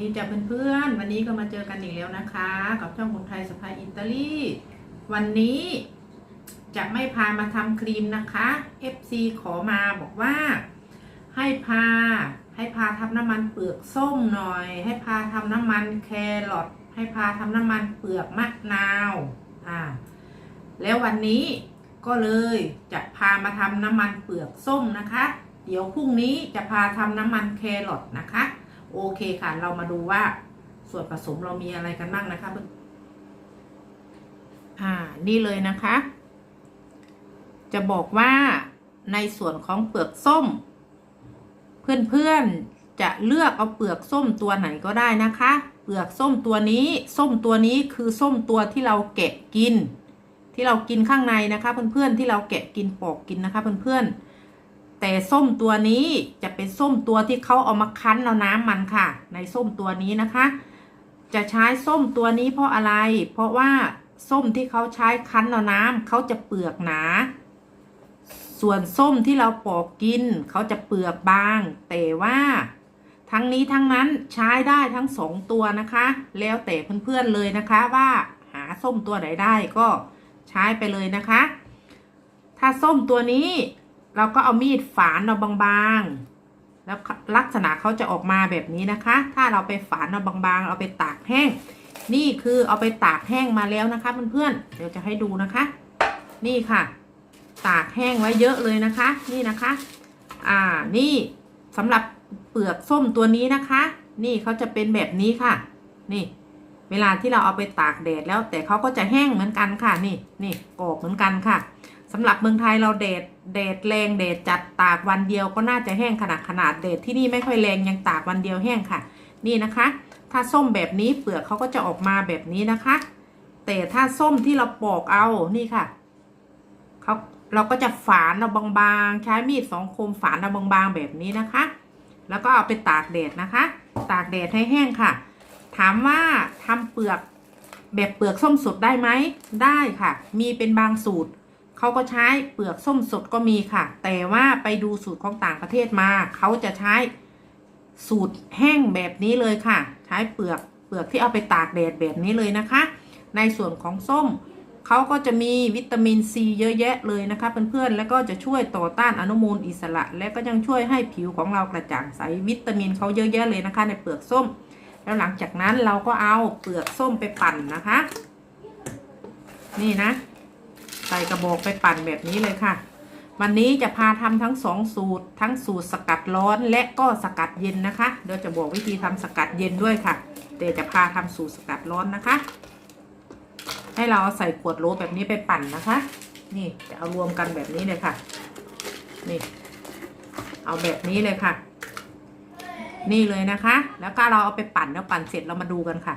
นี้ก็มาเจอกันอีกแล้วนะคะ กับช่องคนไทยสภาอิตาลีวันนี้จะไม่พามาทำครีมนะคะ FC ขอมาบอกว่า ให้พาให้พาทำน้ำมันเปลือกส้มหน่อย ให้พาทำน้ำมันแครอทให้พาทำน้ำมันเปลือกมะนาวอ่าแล้ววันนี้ก็เลยจะพามาทำน้ำมันเปลือกส้มนะคะ เดี๋ยวพรุ่งนี้จะพาทำน้ำมันแครอทนะคะ โอเคค่ะ เรามาดูว่าส่วนผสมเรามีอะไรกันบ้างนะคะเอ่า นี่เลยนะคะ จะบอกว่าในส่วนของเปลือกส้ม เพื่อนๆจะเลือกเอาเปลือกส้มตัวไหนก็ได้นะคะ เปลือกส้มตัวนี้ ส้มตัวนี้คือส้มตัวที่เราแกะกิน ที่เรากินข้างในนะคะ เพื่อนๆที่เราแกะกินปอกกินนะคะ เพื่อนๆ แต่ส้มตัวนี้จะเป็นส้มตัวที่เขาเอามาคั้นเอาน้ำมันค่ะ ในส้มตัวนี้นะคะ จะใช้ส้มตัวนี้เพราะอะไร เพราะว่าส้มที่เขาใช้คั้นเอาน้ำเขาจะเปลือกหนา ส่วนส้มที่เราปอกกินเขาจะเปลือกบาง แต่ว่าทั้งนี้ทั้งนั้นใช้ได้ทั้งสองตัวนะคะ แล้วแต่เพื่อนๆเลยนะคะว่าหาส้มตัวไหนได้ก็ใช้ไปเลยนะคะ ถ้าส้มตัวนี้ เราก็เอามีดฝานเอาบางๆ แล้วลักษณะเขาจะออกมาแบบนี้นะคะ ถ้าเราไปฝานเอาบางๆ เอาไปตากแห้ง นี่คือเอาไปตากแห้งมาแล้วนะคะเพื่อนๆ เดี๋ยวจะให้ดูนะคะ นี่ค่ะ ตากแห้งไว้เยอะเลยนะคะ นี่นะคะ อ่า นี่สำหรับเปลือกส้มตัวนี้นะคะ นี่เขาจะเป็นแบบนี้ค่ะ นี่ เวลาที่เราเอาไปตากแดดแล้ว แต่เขาก็จะแห้งเหมือนกันค่ะ นี่ นี่กรอบเหมือนกันค่ะสำหรับเมืองไทยเราแดด แดดแรงแดดจัดตากวันเดียวก็น่าจะแห้งขนาดขนาดแดดที่นี่ไม่ค่อยแรงยังตากวันเดียวแห้งค่ะ นี่นะคะ ถ้าส้มแบบนี้เปลือกเขาก็จะออกมาแบบนี้นะคะ แต่ถ้าส้มที่เราปอกเอานี่ค่ะเขาเราก็จะฝานเอาบางๆ ใช้มีดสองคมฝานเอาบางๆแบบนี้นะคะ แล้วก็เอาไปตากแดดนะคะ ตากแดดให้แห้งค่ะ ถามว่าทำเปลือกแบบเปลือกส้มสดได้ไหมได้ค่ะ มีเป็นบางสูตร เขาก็ใช้เปลือกส้มสดก็มีค่ะ แต่ว่าไปดูสูตรของต่างประเทศมา เขาจะใช้สูตรแห้งแบบนี้เลยค่ะ ใช้เปลือกเปลือกที่เอาไปตากแดดแบบนี้เลยนะคะ ในส่วนของส้มเขาก็จะมีวิตามินซีเยอะแยะเลยนะคะเพื่อนๆ แล้วก็จะช่วยต่อต้านอนุมูลอิสระ และก็ยังช่วยให้ผิวของเรากระจ่างใสวิตามินเขาเยอะแยะเลยนะคะ ในเปลือกส้ม แล้วหลังจากนั้นเราก็เอาเปลือกส้มไปปั่นนะคะ นี่นะ ใส่กระบอกไปปั่นแบบนี้เลยค่ะ วันนี้จะพาทำทั้งสองสูตร ทั้งสูตรสกัดร้อนและก็สกัดเย็นนะคะ เดี๋ยวจะบอกวิธีทำสกัดเย็นด้วยค่ะ แต่จะพาทำสูตรสกัดร้อนนะคะ ให้เราเอาใส่ขวดโหลแบบนี้ไปปั่นนะคะ นี่จะเอารวมกันแบบนี้เลยค่ะ นี่ เอาแบบนี้เลยค่ะ นี่เลยนะคะ แล้วก็เราเอาไปปั่นแล้วปั่นเสร็จเรามาดูกันค่ะ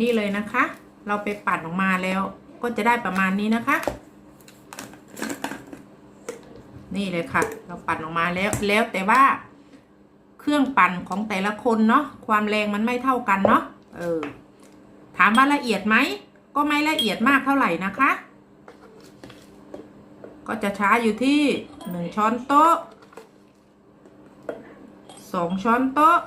นี่เลยนะคะ เราไปปั่นออกมาแล้ว ก็จะได้ประมาณนี้นะคะ นี่เลยค่ะ เราปั่นออกมาแล้วแล้วแต่ว่าเครื่องปั่นของแต่ละคนเนาะความแรงมันไม่เท่ากันเนาะเออถามว่าละเอียดไหมก็ไม่ละเอียดมากเท่าไหร่นะคะ ก็จะช้าอยู่ที่หนึ่งช้อนโต๊ะสองช้อนโต๊ะ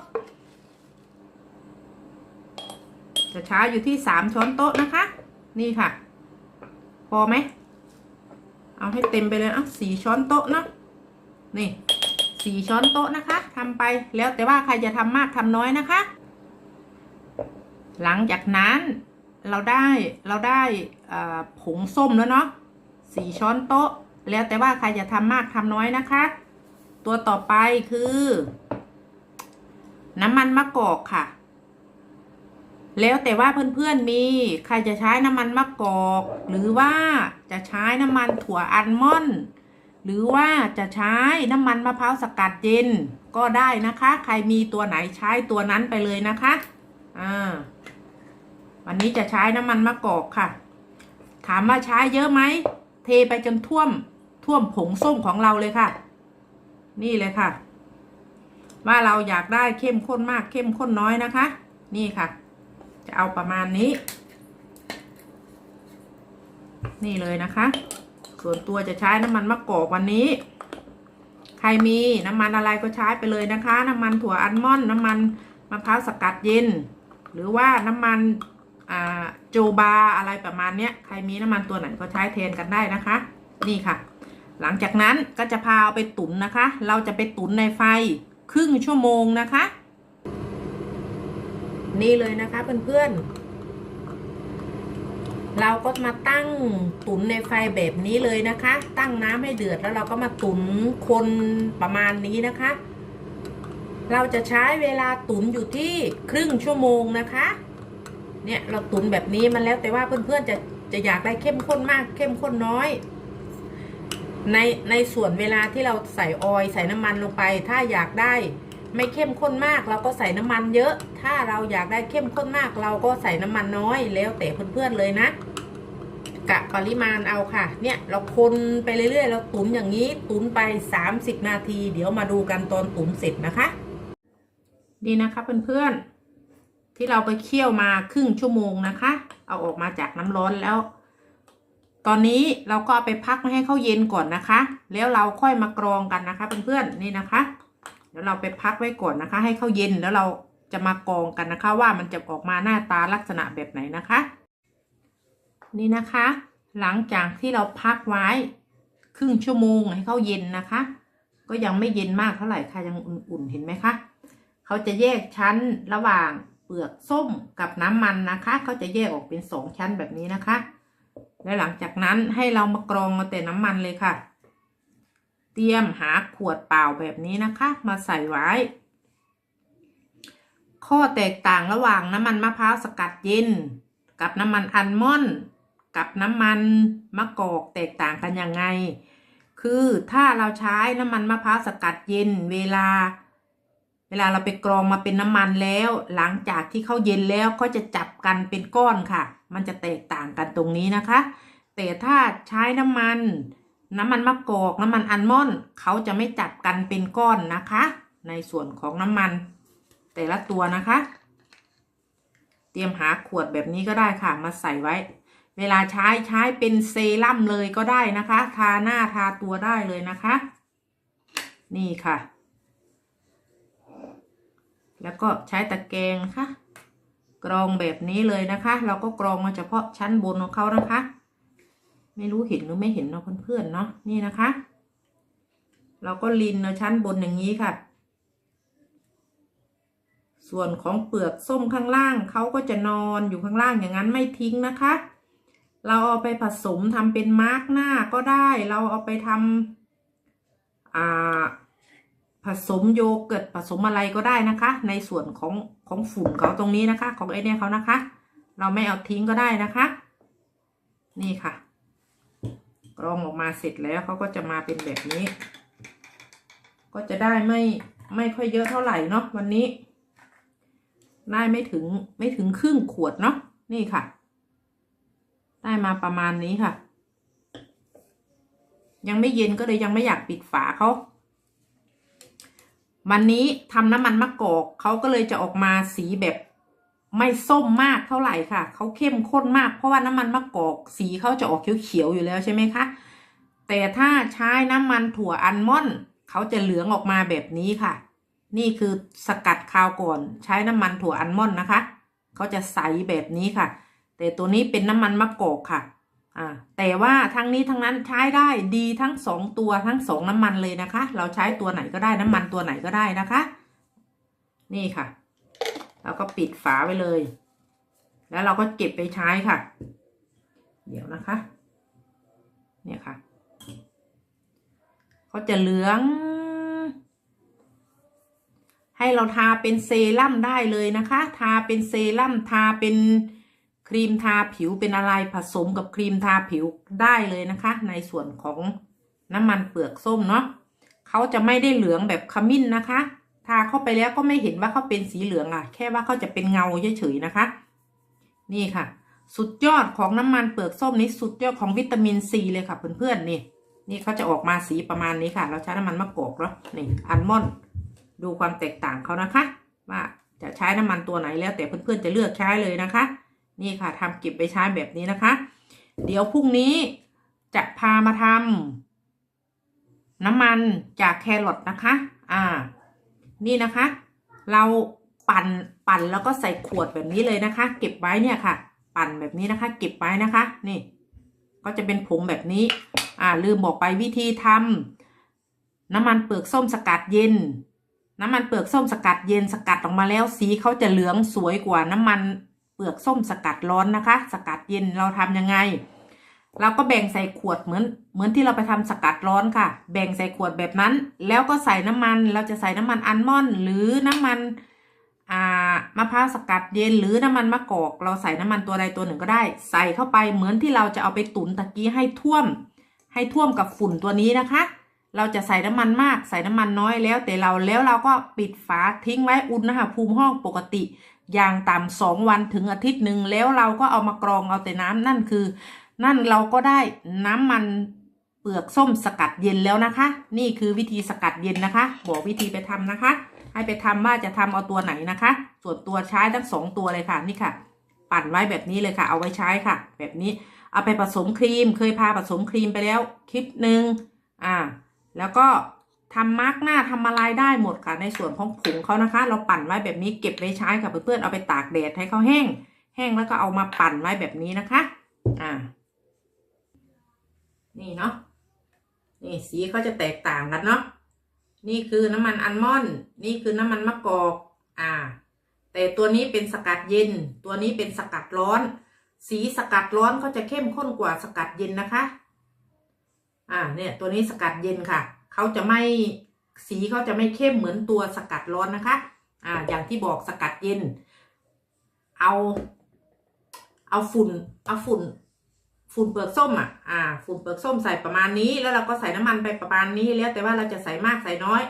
จะช้าอยู่ที่สามช้อนโต๊ะนะคะ นี่ค่ะ พอไหม เอาให้เต็มไปเลยอะสี่ช้อนโต๊ะเนาะนี่สี่ช้อนโต๊ะนะคะทำไปแล้วแต่ว่าใครจะทำมากทำน้อยนะคะ หลังจากนั้นเราได้เราได้ผงส้มแล้วเนาะสี่ช้อนโต๊ะ แล้วแต่ว่าใครจะทำมากทำน้อยนะคะ ตัวต่อไปคือ น้ำมันมะกอกค่ะ แล้วแต่ว่าเพื่อนๆมีใครจะใช้น้ำมันมะกอก หรือว่าจะใช้น้ำมันถั่วอัลมอนด์หรือว่าจะใช้น้ำมันมะพร้าวสกัดเย็นก็ได้นะคะ ใครมีตัวไหนใช้ตัวนั้นไปเลยนะคะอ่าวันนี้จะใช้น้ำมันมะกอกค่ะ ถามว่าใช้เยอะไหมเทไปจนท่วมท่วมผงส้มของเราเลยค่ะ นี่เลยค่ะ ว่าเราอยากได้เข้มข้นมากเข้มข้นน้อยนะคะ นี่ค่ะ จะเอาประมาณนี้ นี่เลยนะคะ ส่วนตัวจะใช้น้ำมันมะกอกวันนี้ ใครมีน้ำมันอะไรก็ใช้ไปเลยนะคะ น้ำมันถั่วอัลมอนด์น้ำมันมะพร้าวสกัดเย็น หรือว่าน้ำมันอ่าโจบาอะไรประมาณเนี้ยใครมีน้ำมันตัวไหนก็ใช้แทนกันได้นะคะ นี่ค่ะ หลังจากนั้นก็จะพาเอาไปตุ๋นนะคะ เราจะไปตุ๋นในไฟครึ่งชั่วโมงนะคะ นี่เลยนะคะเพื่อนๆ เราก็มาตั้งตุ๋นในไฟแบบนี้เลยนะคะ ตั้งน้ำให้เดือดแล้วเราก็มาตุ๋นคนประมาณนี้นะคะ เราจะใช้เวลาตุ๋นอยู่ที่ครึ่งชั่วโมงนะคะ เนี่ยเราตุ๋นแบบนี้มันแล้วแต่ว่าเพื่อนๆจะจะอยากได้เข้มข้นมากเข้มข้นน้อย ในในส่วนเวลาที่เราใส่ออยใส่น้ำมันลงไป ถ้าอยากได้ ไม่เข้มข้นมากเราก็ใส่น้ำมันเยอะ ถ้าเราอยากได้เข้มข้นมาก เราก็ใส่น้ำมันน้อยแล้วแต่เพื่อนๆเลยนะ กะปริมาณเอาค่ะ เนี่ยเราคนไปเรื่อยๆ เราตุ๋นอย่างนี้ตุ๋นไป 30 นาที เดี๋ยวมาดูกันตอนตุ๋นเสร็จนะคะดีนะคะเพื่อนๆที่เราไปเคี่ยวมาครึ่งชั่วโมงนะคะ เอาออกมาจากน้ำร้อนแล้ว ตอนนี้เราก็ไปพักให้เขาเย็นก่อนนะคะ แล้วเราค่อยมากรองกันนะคะเพื่อนๆนี่นะคะ เดี๋ยวเราไปพักไว้ก่อนนะคะ ให้เข้าเย็นแล้วเราจะมากรองกันนะคะ ว่ามันจะออกมาหน้าตาลักษณะแบบไหนนะคะ นี่นะคะ หลังจากที่เราพักไว้ ครึ่งชั่วโมงให้เข้าเย็นนะคะ ก็ยังไม่เย็นมากเท่าไหร่ค่ะยังอุ่นๆเห็นไหมคะเขาจะแยกชั้นระหว่างเปลือกส้มกับน้ำมันนะคะเขาจะแยกออกเป็นสองชั้นแบบนี้นะคะ และหลังจากนั้นให้เรามากรองมาแต่น้ำมันเลยค่ะ เตรียมหาขวดเปล่าแบบนี้นะคะ มาใส่ไว้ ข้อแตกต่างระหว่างน้ำมันมะพร้าวสกัดเย็น กับน้ำมันอัลมอนด์กับน้ำมันมะกอกแตกต่างกันยังไง คือถ้าเราใช้น้ำมันมะพร้าวสกัดเย็นเวลา เวลาเราไปกรองมาเป็นน้ำมันแล้ว หลังจากที่เขาเย็นแล้วก็จะจับกันเป็นก้อนค่ะ มันจะแตกต่างกันตรงนี้นะคะ แต่ถ้าใช้น้ำมัน น้ำมันมะกอกน้ำมันอัลมอนด์เขาจะไม่จับกันเป็นก้อนนะคะ ในส่วนของน้ำมัน แต่ละตัวนะคะ เตรียมหาขวดแบบนี้ก็ได้ค่ะ มาใส่ไว้ เวลาใช้ใช้เป็นเซรั่มเลยก็ได้นะคะ ทาหน้าทาตัวได้เลยนะคะ นี่ค่ะ แล้วก็ใช้ตะแกรงนะคะกรองแบบนี้เลยนะคะ เราก็กรองมาเฉพาะชั้นบนของเขานะคะ ไม่รู้เห็นหรือไม่เห็นเนาะเพื่อนๆเนาะนี่นะคะ เราก็ลินเอาะชั้นบนอย่างนี้ค่ะ ส่วนของเปลือกส้มข้างล่างเขาก็จะนอนอยู่ข้างล่างอย่างนั้นไม่ทิ้งนะคะ เราเอาไปผสมทำเป็นมาร์กหน้าก็ได้ เราเอาไปทำอ่าผสมโยเกิร์ตผสมอะไรก็ได้นะคะ ในส่วนของของฝุ่นเขาตรงนี้นะคะ ของไอเนี่ยเขานะคะ เราไม่เอาทิ้งก็ได้นะคะ นี่ค่ะ กรองออกมาเสร็จแล้วเขาก็จะมาเป็นแบบนี้ ก็จะได้ไม่ไม่ค่อยเยอะเท่าไหร่เนาะวันนี้ ได้ไม่ถึงไม่ถึงครึ่งขวดเนาะนี่ค่ะ ได้มาประมาณนี้ค่ะ ยังไม่เย็นก็เลยยังไม่อยากปิดฝาเขาวันนี้ทำน้ำมันมะกอกเขาก็เลยจะออกมาสีแบบ ไม่ส้มมากเท่าไหร่ค่ะ เขาเข้มข้นมากเพราะว่าน้ำมันมะกอกสีเขาจะออกเขียวๆอยู่แล้วใช่ไหมคะ แต่ถ้าใช้น้ำมันถั่วอัลมอนด์เขาจะเหลืองออกมาแบบนี้ค่ะ นี่คือสกัดคาวก่อนใช้น้ำมันถั่วอัลมอนด์นะคะเขาจะใสแบบนี้ค่ะ แต่ตัวนี้เป็นน้ำมันมะกอกค่ะอ่าแต่ว่าทั้งนี้ทั้งนั้นใช้ได้ดีทั้งสองตัวทั้งสองน้ำมันเลยนะคะ เราใช้ตัวไหนก็ได้น้ำมันตัวไหนก็ได้นะคะ นี่ค่ะ เราก็ปิดฝาไว้เลย แล้วเราก็เก็บไปใช้ค่ะ เดี๋ยวนะคะ เนี่ยค่ะเขาจะเหลือง ให้เราทาเป็นเซรั่มได้เลยนะคะ ทาเป็นเซรั่มทาเป็นครีมทาผิวเป็นอะไรผสมกับครีมทาผิวได้เลยนะคะ ในส่วนของน้ำมันเปลือกส้มเนาะเขาจะไม่ได้เหลืองแบบขมิ้นนะคะ ทาเข้าไปแล้วก็ไม่เห็นว่าเขาเป็นสีเหลืองอะ แค่ว่าเขาจะเป็นเงาเฉยๆนะคะ นี่ค่ะ สุดยอดของน้ำมันเปลือกส้มนี้สุดยอดของวิตามินซีเลยค่ะเพื่อนๆนี่ นี่เขาจะออกมาสีประมาณนี้ค่ะ เราใช้น้ำมันมะกอกเนาะนี่อัลมอนด์ดูความแตกต่างเขานะคะ ว่าจะใช้น้ำมันตัวไหนแล้ว แต่เพื่อนๆจะเลือกใช้เลยนะคะ นี่ค่ะทำเก็บไปใช้แบบนี้นะคะ เดี๋ยวพรุ่งนี้จะพามาทำน้ำมันจากแครอทนะคะ อ่า นี่นะคะ เราปั่นปั่นแล้วก็ใส่ขวดแบบนี้เลยนะคะ เก็บไว้เนี่ยค่ะ ปั่นแบบนี้นะคะ เก็บไว้นะคะ นี่ ก็จะเป็นผงแบบนี้ อ่า ลืมบอกไปวิธีทำน้ำมันเปลือกส้มสกัดเย็น น้ำมันเปลือกส้มสกัดเย็นสกัดออกมาแล้ว สีเขาจะเหลืองสวยกว่าน้ำมันเปลือกส้มสกัดร้อนนะคะ สกัดเย็นเราทำยังไง เราก็แบ่งใส่ขวดเหมือน เหมือนที่เราไปทำสกัดร้อนค่ะ แบ่งใส่ขวดแบบนั้น แล้วก็ใส่น้ำมัน เราจะใส่น้ำมันอัลมอนด์หรือน้ำมันอ่ามะพร้าวสกัดเย็นหรือน้ำมันมะกอก เราใส่น้ำมันตัวใดตัวหนึ่งก็ได้ ใส่เข้าไปเหมือนที่เราจะเอาไปตุ๋นตะกี้ให้ท่วม ให้ท่วมกับฝุ่นตัวนี้นะคะ เราจะใส่น้ำมันมาก ใส่น้ำมันน้อยแล้ว แต่เราแล้วเราก็ปิดฝาทิ้งไว้อุณหภูมิห้องปกติ อย่างต่ำสองวันถึงอาทิตย์หนึ่งแล้วเราก็เอามากรองเอาแต่น้ำนั่นคือ นั่นเราก็ได้น้ำมันเปลือกส้มสกัดเย็นแล้วนะคะ นี่คือวิธีสกัดเย็นนะคะ บอกวิธีไปทำนะคะ ให้ไปทำว่าจะทำเอาตัวไหนนะคะ ส่วนตัวใช้ทั้งสองตัวเลยค่ะนี่ค่ะ ปั่นไว้แบบนี้เลยค่ะ เอาไว้ใช้ค่ะ แบบนี้เอาไปผสมครีม เคยพาผสมครีมไปแล้วคลิปหนึ่งอ่า แล้วก็ทำมาร์กหน้าทำอะไรได้หมดค่ะในส่วนของผงเขานะคะ เราปั่นไว้แบบนี้เก็บไว้ใช้ค่ะเพื่อนๆเอาไปตากแดดให้เขาแห้ง แห้งแล้วก็เอามาปั่นไว้แบบนี้นะคะ อ่า นี่เนาะนี่สีเขาจะแตกต่างกันเนาะนี่คือน้ำมันอัลมอนด์นี่คือน้ำมันมะกอก อ่า แต่ตัวนี้เป็นสกัดเย็น ตัวนี้เป็นสกัดร้อน สีสกัดร้อนเขาจะเข้มข้นกว่าสกัดเย็นนะคะ อ่า เนี่ย ตัวนี้สกัดเย็นค่ะเขาจะไม่สีเขาจะไม่เข้มเหมือนตัวสกัดร้อนนะคะ อ่า อย่างที่บอกสกัดเย็น เอา เอาฝุ่น เอาฝุ่น ฝุ่นเปลือกส้มอะ อ่า ฝุ่นเปลือกส้มใส่ประมาณนี้ แล้วเราก็ใส่น้ำมันไปประมาณนี้ แล้วแต่ว่าเราจะใส่มากใส่น้อย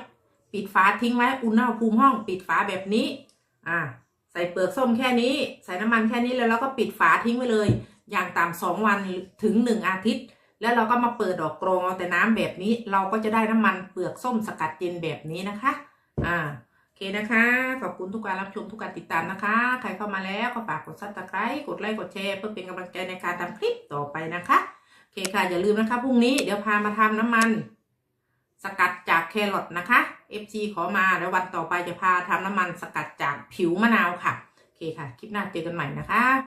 ปิดฝาทิ้งไว้ อุณหภูมิห้อง ปิดฝาแบบนี้ อ่า ใส่เปลือกส้มแค่นี้ ใส่น้ำมันแค่นี้ แล้วเราก็ปิดฝาทิ้งไว้เลย อย่างต่ำสองวันถึงหนึ่งอาทิตย์ แล้วเราก็มาเปิดดอกกรองเอาแต่น้ำแบบนี้ เราก็จะได้น้ำมันเปลือกส้มสกัดเย็นแบบนี้นะคะ อ่า เคนะคะ ขอบคุณทุกการรับชมทุกการติดตามนะคะ ใครเข้ามาแล้วก็ฝากกดซับสไครต์กดไลค์กดแชร์เพื่อเป็นกำลังใจในการทำคลิปต่อไปนะคะโอเคค่ะอย่าลืมนะคะพรุ่งนี้เดี๋ยวพามาทำน้ำมัน สกัดจากแครอทนะคะ FC ขอมาแล้ววันต่อไปจะพาทำน้ำมันสกัดจากผิวมะนาวค่ะโอเคค่ะ คลิปหน้าเจอกันใหม่นะคะ